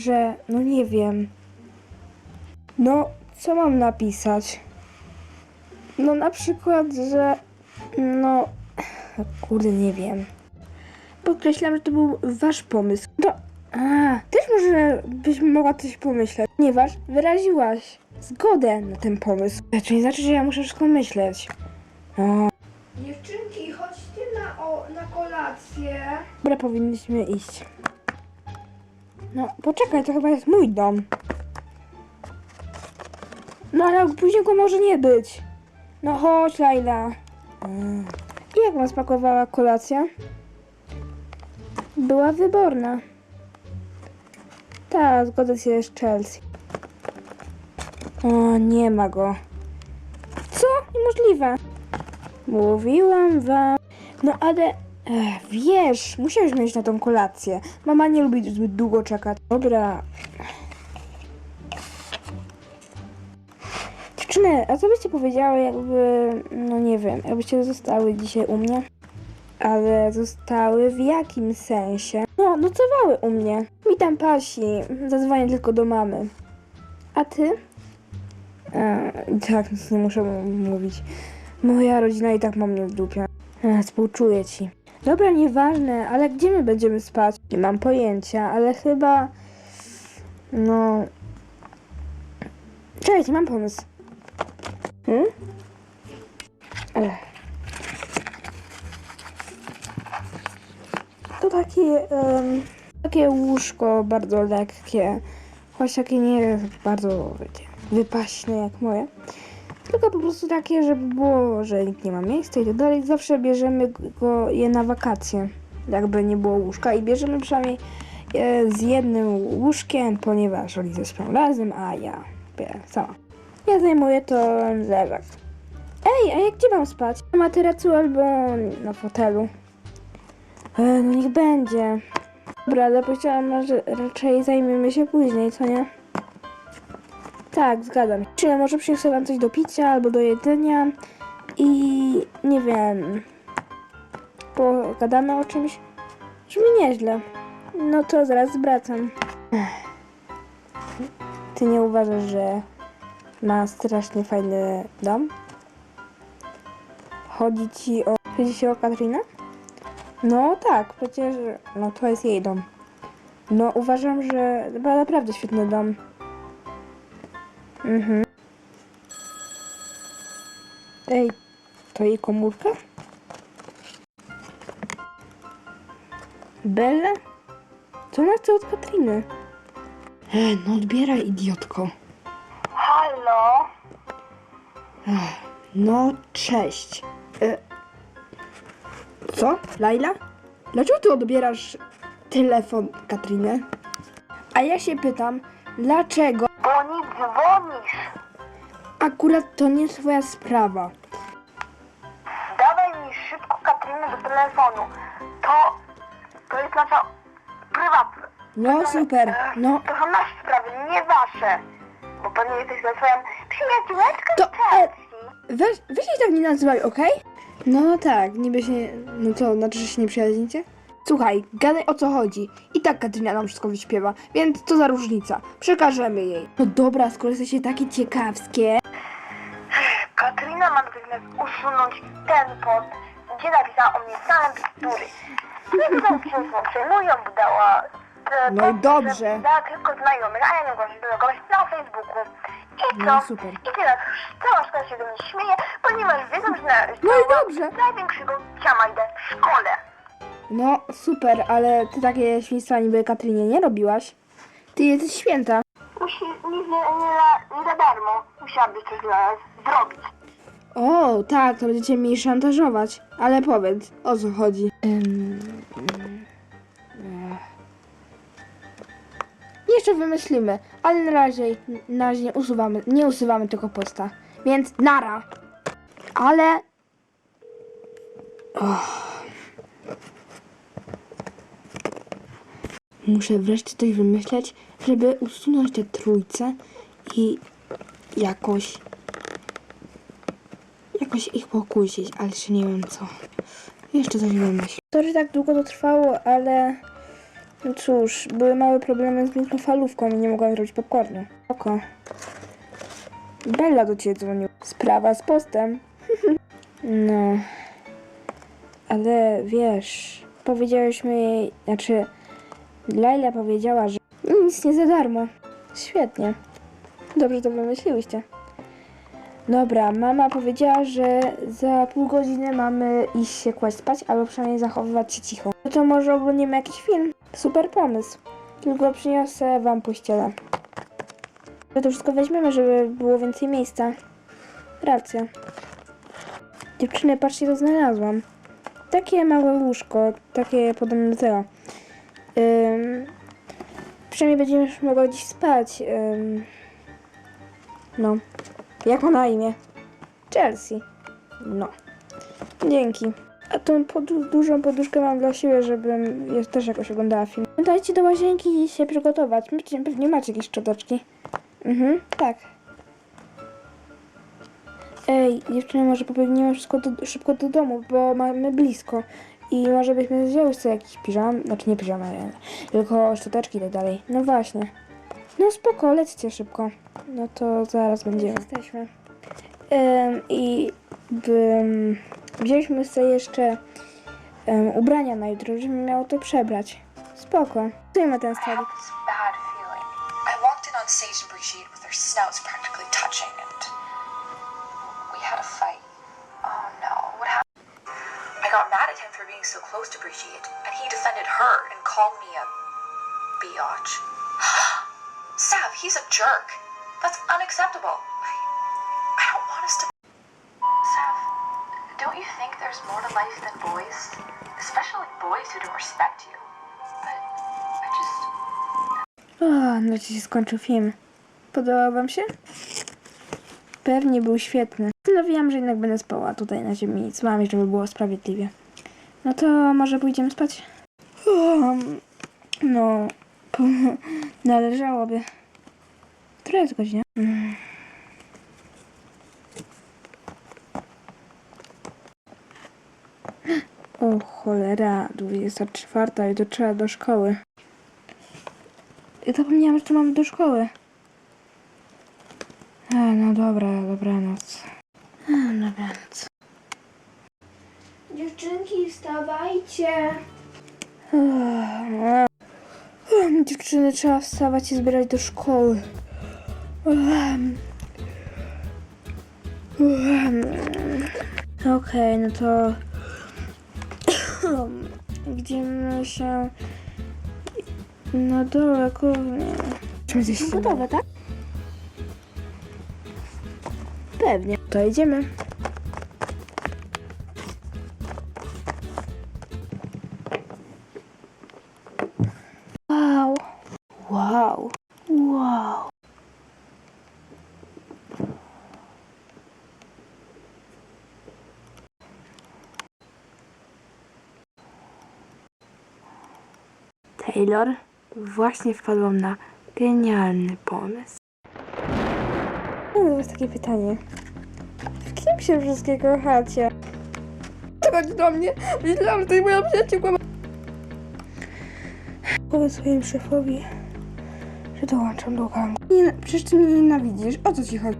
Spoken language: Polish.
że no nie wiem. No, co mam napisać? No na przykład, że no kurde nie wiem. Podkreślam, że to był wasz pomysł. No, a, też może byś mogła coś pomyśleć, ponieważ wyraziłaś zgodę na ten pomysł. To nie znaczy, że ja muszę wszystko myśleć. O. Dziewczynki, chodźcie na, o, na kolację. Dobra, powinniśmy iść. No, poczekaj, to chyba jest mój dom. No, ale później go może nie być. No chodź, Laila. I jak wam smakowała kolacja? Była wyborna. Tak, zgodzę się z Chelsea. O, nie ma go. Co? Niemożliwe. Mówiłam wam. No ale ech, wiesz, musiałeś mieć na tą kolację. Mama nie lubi zbyt długo czekać. Dobra. Dziewczyny, a co byście powiedziały, jakby, no nie wiem, jakbyście zostały dzisiaj u mnie? Ale zostały w jakim sensie? No, nocowały u mnie. Mi tam pasi. Zadzwonię tylko do mamy. A ty? E, tak, nic nie muszę mu- mówić. Moja rodzina i tak ma mnie w dupie. E, współczuję ci. Dobra, nieważne, ale gdzie my będziemy spać? Nie mam pojęcia, ale chyba... No... Cześć, mam pomysł. Hmm? To takie, em, takie łóżko bardzo lekkie, choć takie nie bardzo, wiecie, wypaśne jak moje. Tylko po prostu takie, żeby było, że nikt nie ma miejsca i tak dalej. Zawsze bierzemy go je na wakacje, jakby nie było łóżka i bierzemy przynajmniej e, z jednym łóżkiem, ponieważ oni śpią razem, a ja śpię sama. Ja zajmuję to leżak. Ej, a jak gdzie mam spać? Na materacu albo na fotelu? E, no niech będzie. Dobra, ale powiedziałam, że raczej zajmiemy się później, co nie? Tak, zgadzam się. Czy może przyniosę wam coś do picia albo do jedzenia i nie wiem, pogadamy o czymś? Brzmi nieźle. No to zaraz wracam. Ty nie uważasz, że ma strasznie fajny dom? Chodzi ci o... Chodzi ci o Katrinę? No tak, przecież no to jest jej dom. No uważam, że ma naprawdę świetny dom. Mhm. Ej, to jej komórka? Bella? Co ona chce od Katriny? E, no odbieraj, idiotko. Halo? Ech, No, cześć. E, co? Laila? Dlaczego ty odbierasz telefon Katriny? A ja się pytam, dlaczego Bo nie dzwonisz. akurat to nie twoja sprawa? Dawaj mi szybko Katrynę do telefonu. To, to jest nasza prywatna. No super, no To są nasze sprawy, nie wasze. Bo pewnie jesteś ze swoją przyjaciółeczką To, e, Chelsea. weź, weź się tak nie nazywaj, okej? No tak, niby się, no co, znaczy, że się nie przyjaźnicie? Słuchaj, gadaj o co chodzi. I tak Katryna nam wszystko wyśpiewa, więc co za różnica. Przekażemy jej. No dobra, skoro jesteście takie ciekawskie. Katryna ma natychmiast usunąć ten post, gdzie napisała o mnie same bzdury. Nie wiem, czy przejmują, bo dała... e, No i post, dobrze. że Dała tylko znajomych, a ja nie mogłam się wylogować na Facebooku. I co? No super. I teraz cała szkoła się do mnie śmieje, ponieważ wiedzą, że na, No i dobrze. największego ciama idę w szkole. No super, ale ty takie świństwa niby Katrynie nie robiłaś. Ty jesteś święta. Musi, nic nie, nie, za- nie za darmo. Musiałabyś coś dla nas zrobić. O, tak, to będziecie mi szantażować. Ale powiedz, o co chodzi? Ech. Jeszcze wymyślimy, ale na razie, na razie nie usuwamy, nie usuwamy tego posta. Więc nara. Ale... Och. Muszę wreszcie coś wymyśleć, żeby usunąć tę trójcę i jakoś jakoś ich pokusić, ale jeszcze nie wiem co. Jeszcze coś wymyślę. To, że tak długo to trwało, ale No cóż, były małe problemy z mikrofalówką i nie mogłam zrobić popcornu. Oko. Bella do ciebie dzwonił. Sprawa z postem. no. Ale wiesz, powiedziałyśmy jej, znaczy Laila powiedziała, że nic nie za darmo. Świetnie. Dobrze to wymyśliłyście. Dobra, mama powiedziała, że za pół godziny mamy iść się kłaść spać, albo przynajmniej zachowywać się cicho. No to może oglądamy jakiś film? Super pomysł. Tylko przyniosę wam pościelę. My to wszystko weźmiemy, żeby było więcej miejsca. Racja. Dziewczyny, patrzcie, co znalazłam. Takie małe łóżko, takie podobne do tego. Ym, przynajmniej będziemy już mogła dziś spać. Ym, no. Jak ma na imię? Chelsea. No. Dzięki. A tą podu- dużą poduszkę mam dla siebie, żebym ja też jakoś oglądała film. Dajcie do łazienki się przygotować. Macie, pewnie macie jakieś szczoteczki. Mhm, tak. Ej, dziewczyny, może pobiegniemy szybko do, szybko do domu, bo mamy blisko. I może byśmy wzięły sobie jakiś piżam, znaczy nie piżama, nie, tylko szczoteczki i tak dalej. No właśnie. No spoko, lećcie szybko. No to zaraz będziemy. Jesteśmy. Ym, I bym, wzięliśmy sobie jeszcze ym, ubrania na jutro, żebym miał to przebrać. Spoko. Zajmę ten stolik. stage and Brigitte with their snouts practically touching, being so close to Brigitte, and he defended her and called me a biatch. Sav, he's a jerk. That's unacceptable. I, I don't want us to. Sav, don't you think there's more to life than boys? Especially boys who don't respect you. But I just. O, ci się skończył film. Podobał wam się? Pewnie był świetny. Postanowiłam, że jednak będę spała tutaj na ziemi z wami, żeby było sprawiedliwie. No to może pójdziemy spać? Um, no, należałoby. Która jest godzina? Mm. O cholera, 24, jutro trzeba do szkoły. Ja zapomniałam, że to mamy do szkoły. A, no dobra, dobranoc. A, dobranoc. Dziewczynki, wstawajcie. Dziewczyny, trzeba wstawać i zbierać do szkoły. Okej, no to widzimy się na dole, kurnie. Jesteśmy gotowe, tak? Pewnie. To idziemy. Taylor, właśnie wpadłam na genialny pomysł. To jest takie pytanie. W kim się wszystkie kochacie? Chodź do mnie. Myślałam, że to jest moja przyjaciółka. Powiedz swojemu szefowi, że dołączam do gangu. Nie, przecież ty mnie nienawidzisz. O co ci chodzi?